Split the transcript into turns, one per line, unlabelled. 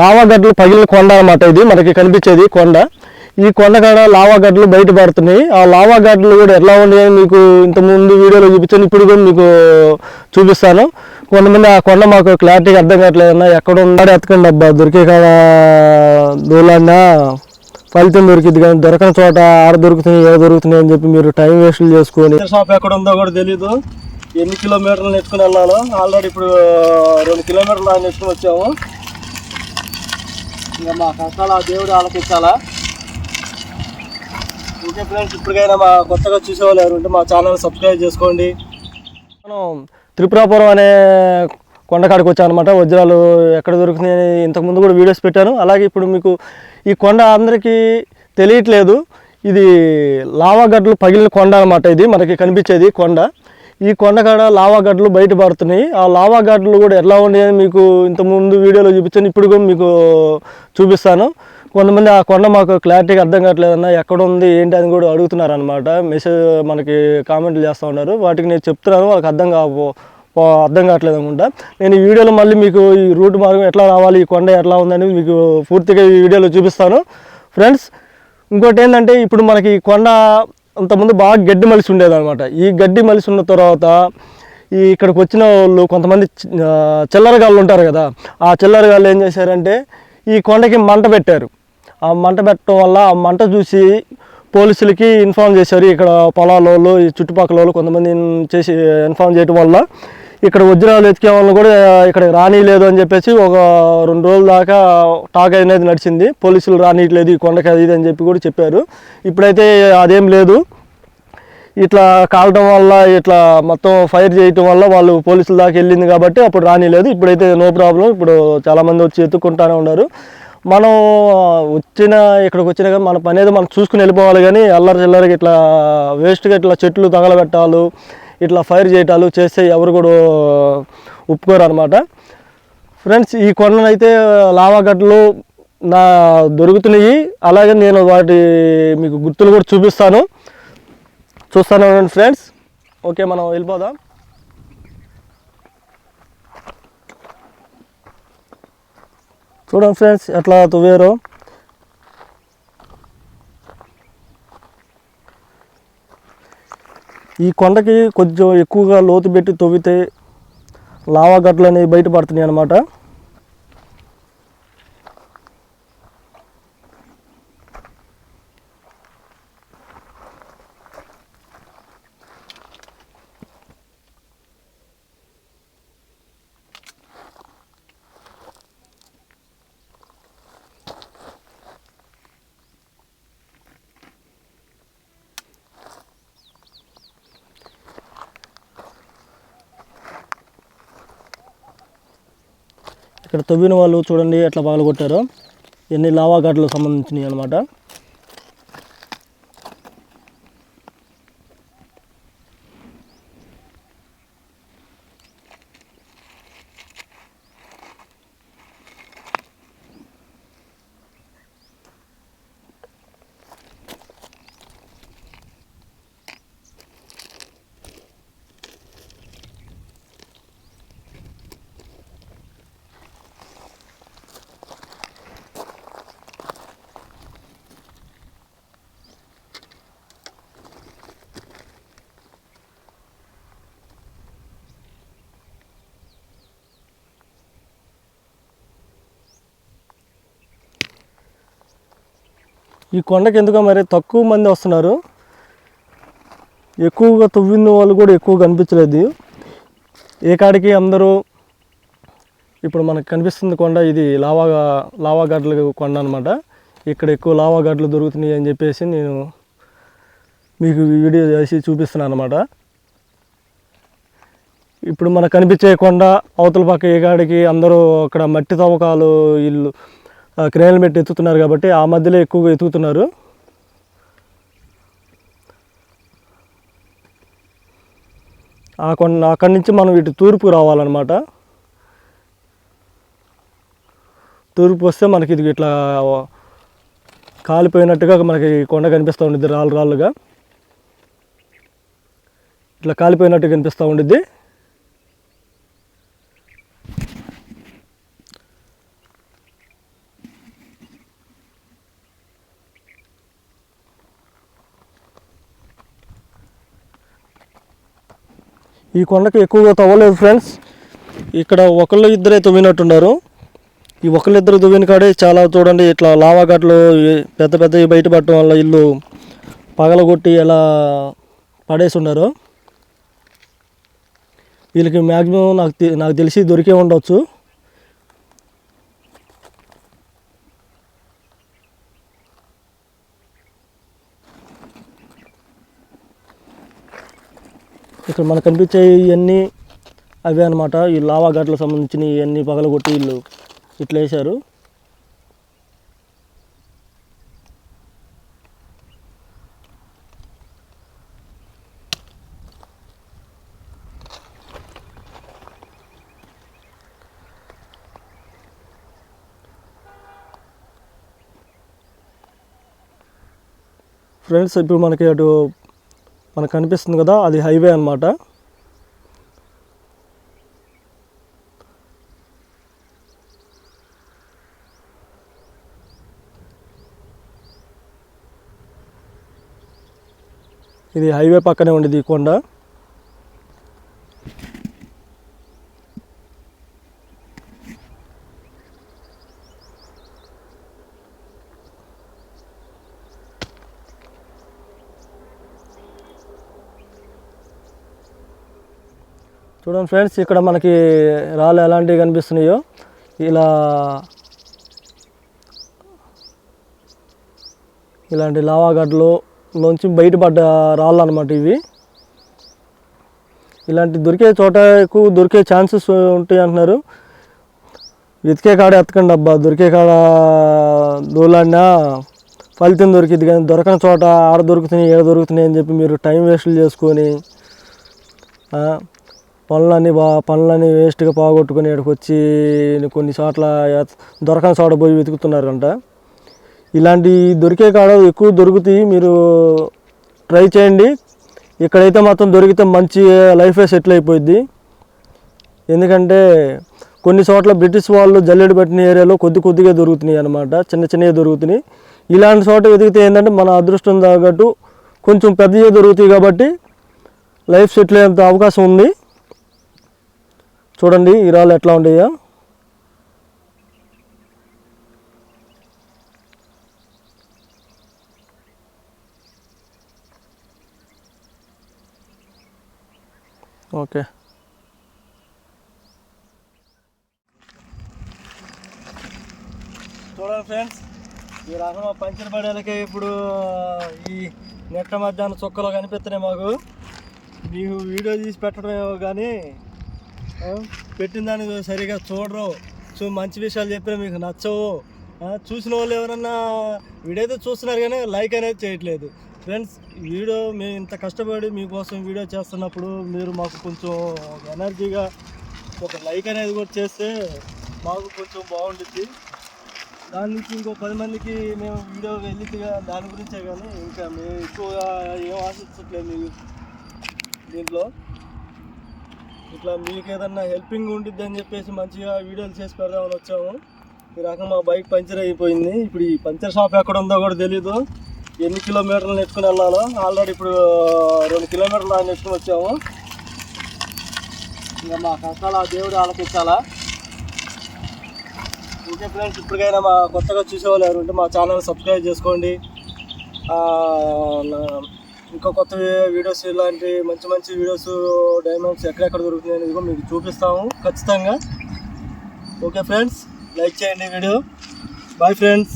లావాగడ్డలు పగిలిన కొండ అన్నమాట ఇది మనకి కనిపించేది కొండ. ఈ కొండ కాడ లావాగడ్లు బయటపడుతున్నాయి ఆ లావాగడ్డలు కూడా ఎలా ఉన్నాయని మీకు ఇంతకుముందు వీడియోలో చూపించాను ఇప్పుడు కూడా మీకు చూపిస్తాను. కొంతమంది ఆ కొండ మాకు క్లారిటీగా అర్థం కావట్లేదన్నా ఎక్కడ ఉన్నాడో ఎత్తకండి అబ్బా దొరికే కాడ దూలన్నా ఫలితం దొరికింది కానీ దొరకని చోట ఆడ దొరుకుతున్నాయి ఏదో దొరుకుతున్నాయి అని చెప్పి మీరు టైం వేస్ట్లు చేసుకొని. షాప్ ఎక్కడ ఉందో కూడా తెలీదు. ఎన్ని కిలోమీటర్లు నెట్టుకుని వెళ్ళాలో. ఆల్రెడీ ఇప్పుడు రెండు కిలోమీటర్లు దాకా నెట్టుకుని వచ్చాము. ఇంకా మా కష్టాలు ఆ దేవుడు ఆలకించాలా? ఇంకే ఫ్రెండ్స్ ఇప్పటికైనా మా కొత్తగా చూసేవాళ్ళు ఎవరు ఉంటే మా ఛానల్ సబ్స్క్రైబ్ చేసుకోండి. మనం త్రిపురాపురం అనే కొండకాడికి వచ్చాను అనమాట వజ్రాలు ఎక్కడ దొరుకుతున్నాయని ఇంతకుముందు కూడా వీడియోస్ పెట్టాను. అలాగే ఇప్పుడు మీకు ఈ కొండ అందరికీ తెలియట్లేదు. ఇది లావా గడ్డలు పగిలిన కొండ అనమాట ఇది. మనకి కనిపించేది కొండ. ఈ కొండ కాడ బయటపడుతున్నాయి బయట పడుతున్నాయి. ఆ లావాగడ్డలు కూడా ఎలా ఉన్నాయని మీకు ఇంతకుముందు వీడియోలో చూపించాను. ఇప్పుడు కూడా మీకు చూపిస్తాను. కొంతమంది ఆ కొండ మాకు క్లారిటీగా అర్థం కావట్లేదన్న ఎక్కడ ఉంది ఏంటి అని కూడా అడుగుతున్నారు అనమాట మెసేజ్ మనకి కామెంట్లు చేస్తూ ఉన్నారు. వాటికి నేను చెప్తున్నాను వాళ్ళకి అర్థం కావు అర్థం కావట్లేదు అనుకుంటా. నేను ఈ వీడియోలో మళ్ళీ మీకు ఈ రూట్ మార్గం ఎట్లా రావాలి ఈ కొండ ఎట్లా ఉందని మీకు పూర్తిగా ఈ వీడియోలో చూపిస్తాను. ఫ్రెండ్స్ ఇంకోటి ఏంటంటే ఇప్పుడు మనకి ఈ కొండ అంతకుముందు బాగా గడ్డి మలిసి ఉండేది అనమాట ఈ గడ్డి మలిసి ఉన్న తర్వాత ఈ ఇక్కడికి వచ్చిన వాళ్ళు కొంతమంది చి- చిల్లరగాళ్ళు ఉంటారు కదా ఆ చిల్లరగాళ్ళు ఏం చేశారంటే ఈ కొండకి మంట పెట్టారు. ఆ మంట పెట్టడం వల్ల ఆ మంట చూసి పోలీసులకి ఇన్ఫార్మ్ చేశారు. ఇక్కడ పొలాల వాళ్ళు ఈ చుట్టుపక్కల వాళ్ళు కొంతమంది చేసి ఇన్ఫార్మ్ చేయడం వల్ల ఇక్కడ వజ్రాలు ఎతికే వాళ్ళని కూడా ఇక్కడ రానిలేదు అని చెప్పేసి ఒక రెండు రోజుల దాకా టాక్ అనేది నడిచింది. పోలీసులు రానియట్లేదు ఈ కొండకి అది ఇది అని చెప్పి కూడా చెప్పారు. ఇప్పుడైతే అదేం లేదు. ఇట్లా కాలటం వల్ల ఇట్లా మొత్తం ఫైర్ చేయటం వల్ల వాళ్ళు పోలీసుల దాకా వెళ్ళింది కాబట్టి అప్పుడు రానిలేదు ఇప్పుడైతే నో ప్రాబ్లం. ఇప్పుడు చాలామంది వచ్చి ఎత్తుక్కుంటానే ఉన్నారు. మనం వచ్చిన ఇక్కడికి వచ్చిన కానీ మన పని అయితే మనం చూసుకుని వెళ్ళిపోవాలి కానీ అల్లరి చిల్లరికి ఇట్లా వేస్ట్గా ఇట్లా చెట్లు తగలబెట్టాలి ఇట్లా ఫైర్ చేయటాలు చేస్తే ఎవరు కూడా ఒప్పుకోరు అనమాట ఫ్రెండ్స్ ఈ కొండనైతే లావాగడ్డలు నా దొరుకుతున్నాయి. అలాగే నేను వాటి మీకు గుర్తులు కూడా చూపిస్తాను. చూస్తాను ఫ్రెండ్స్. ఓకే మనం వెళ్ళిపోదాం. చూడండి ఫ్రెండ్స్ ఎట్లా తువ్వారో. ఈ కొండకి కొంచెం ఎక్కువగా లోతు పెట్టి తవ్వితే లావా గట్లు అనేవి బయటపడుతున్నాయి అన్నమాట ఇక్కడ తవ్విన వాళ్ళు చూడండి ఎట్లా పగలగొట్టారో. ఎన్ని లావా గడ్డలకు సంబంధించినవి అనమాట ఈ కొండకి ఎందుకో మరి తక్కువ మంది వస్తున్నారు. ఎక్కువగా తవ్విన వాళ్ళు కూడా ఎక్కువ కనిపించలేదు. ఏ కాడికి అందరూ ఇప్పుడు మనకు కనిపిస్తుంది కొండ ఇది లావా లావా కొండ అనమాట ఇక్కడ ఎక్కువ లావా గడ్డలు దొరుకుతున్నాయి అని చెప్పేసి నేను మీకు వీడియో చేసి చూపిస్తున్నాను అనమాట ఇప్పుడు మనకు కనిపించే కొండ అవతల పక్క ఏ కాడికి అందరూ అక్కడ మట్టి తవ్వకాలు ఇల్లు క్రేన్లు పెట్టి ఎత్తుతున్నారు కాబట్టి ఆ మధ్యలో ఎక్కువగా ఎత్తుకుతున్నారు ఆ కొండ అక్కడి నుంచి మనం ఇటు తూర్పు రావాలన్నమాట. తూర్పు వస్తే మనకి ఇది ఇట్లా కాలిపోయినట్టుగా మనకి కొండ కనిపిస్తూ ఉండిద్ది రాళ్ళు రాళ్ళుగా. ఇట్లా కాలిపోయినట్టు కనిపిస్తూ ఉండిద్ది. ఈ కొండకి ఎక్కువగా తవ్వలేదు ఫ్రెండ్స్. ఇక్కడ ఒకళ్ళు ఇద్దరే తవ్వినట్టున్నారు. ఈ ఒకళ్ళిద్దరు తవ్విన కాడే చాలా చూడండి ఇట్లా లావాగట్లు పెద్ద పెద్దవి బయట పట్టడం వల్ల ఇల్లు పగలగొట్టి ఎలా పడేసి ఉన్నారు వీళ్ళకి మ్యాక్సిమం నాకు నాకు తెలిసి దొరికే ఉండొచ్చు. ఇక్కడ మనకు కనిపించే ఇవన్నీ అవే అనమాట ఈ లావా ఘాట్లకు సంబంధించిన ఇవన్నీ పగలగొట్టి వీళ్ళు ఇట్లా వేశారు. ఫ్రెండ్స్ ఇప్పుడు మనకి అటు మనకు కనిపిస్తుంది కదా అది హైవే అన్నమాట. ఇది హైవే పక్కనే ఉండేది ఈ కొండ. చూడండి ఫ్రెండ్స్ ఇక్కడ మనకి రాళ్ళు ఎలాంటివి కనిపిస్తున్నాయో. ఇలా ఇలాంటి లావాగడ్డలు లోంచి బయటపడ్డ రాళ్ళు అనమాట ఇవి. ఇలాంటి దొరికే చోట ఎక్కువ దొరికే ఛాన్సెస్ ఉంటాయి అంటున్నారు. వెతికే కాడ ఎత్తకండి అబ్బా దొరికే కాడ దూలాడినా ఫలితం దొరికింది కానీ దొరకని చోట ఆడ దొరుకుతున్నాయి ఏడ దొరుకుతున్నాయి అని చెప్పి మీరు టైం వేస్ట్లు చేసుకొని పనులన్నీ బా పనులన్నీ వేస్ట్గా పోగొట్టుకుని ఇక్కడికి వచ్చి కొన్ని చోట్ల దొరకని చోట పోయి వెతుకుతున్నారంట. ఇలాంటి దొరికే కాడ ఎక్కువ దొరుకుతాయి మీరు ట్రై చేయండి. ఇక్కడైతే మాత్రం దొరికితే మంచి లైఫ్ సెటిల్ అయిపోయింది ఎందుకంటే కొన్ని చోట్ల బ్రిటిష్ వాళ్ళు జల్లెడు పెట్టిన ఏరియాలో కొద్ది కొద్దిగా దొరుకుతున్నాయి అనమాట చిన్న చిన్నవి దొరుకుతున్నాయి. ఇలాంటి చోట వెతికితే ఏంటంటే మన అదృష్టం తగ్గట్టు కొంచెం పెద్దవి దొరుకుతాయి కాబట్టి లైఫ్ సెటిల్ అయ్యేంత అవకాశం ఉంది. చూడండి ఈ రాళ్ళు ఎట్లా ఉండేయో. ఓకే. చూడండి ఫ్రెండ్స్ ఈ రకం పంచర్ పడేలకే ఇప్పుడు ఈ నెట్ట మధ్యాహ్నం చుక్కలు కనిపిస్తున్నాయి మాకు. మీకు వీడియో తీసి పెట్టడమేమో కానీ పెట్టిన దాన్ని సరిగా చూడరు. సో మంచి విషయాలు చెప్పినా మీకు నచ్చవు. చూసిన వాళ్ళు ఎవరన్నా వీడైతే చూస్తున్నారు కానీ లైక్ అనేది చేయట్లేదు. ఫ్రెండ్స్ వీడియో మేము ఇంత కష్టపడి మీకోసం వీడియో చేస్తున్నప్పుడు మీరు మాకు కొంచెం ఎనర్జీగా ఒక లైక్ అనేది కూడా చేస్తే మాకు కొంచెం బాగుంటుంది దాని నుంచి ఇంకో పది మందికి మేము వీడియో వెళ్ళిగా దాని గురించే కానీ ఇంకా మేము ఎక్కువగా ఏం ఆశించట్లేదు మీకు దీంట్లో. ఇట్లా మీకు ఏదన్నా హెల్పింగ్ ఉండిద్ది అని చెప్పేసి మంచిగా వీడియోలు చేసి పెడదామని వచ్చాము. ఈ రకం మా బైక్ పంచర్ అయిపోయింది. ఇప్పుడు ఈ పంచర్ షాప్ ఎక్కడ ఉందో కూడా తెలీదు. ఎన్ని కిలోమీటర్లు నెట్టుకుని వెళ్ళాలో. ఆల్రెడీ ఇప్పుడు రెండు కిలోమీటర్లు ఆయన నెట్టుకుని వచ్చాము. ఇంకా మా కష్టాలు ఆ దేవుడు ఆలకించాలా. ఓకే ఫ్రెండ్స్ ఇప్పటికైనా మా కొత్తగా చూసేవాళ్ళు ఎవరు ఉంటే మా ఛానల్ సబ్స్క్రైబ్ చేసుకోండి. ఇంకా కొత్త వీడియోస్ ఇలాంటి మంచి మంచి వీడియోస్ డైమండ్స్ ఎక్కడెక్కడ దొరుకుతున్నాయి అనేది కూడా మీకు చూపిస్తాము ఖచ్చితంగా. ఓకే ఫ్రెండ్స్ లైక్ చేయండి వీడియో బాయ్ ఫ్రెండ్స్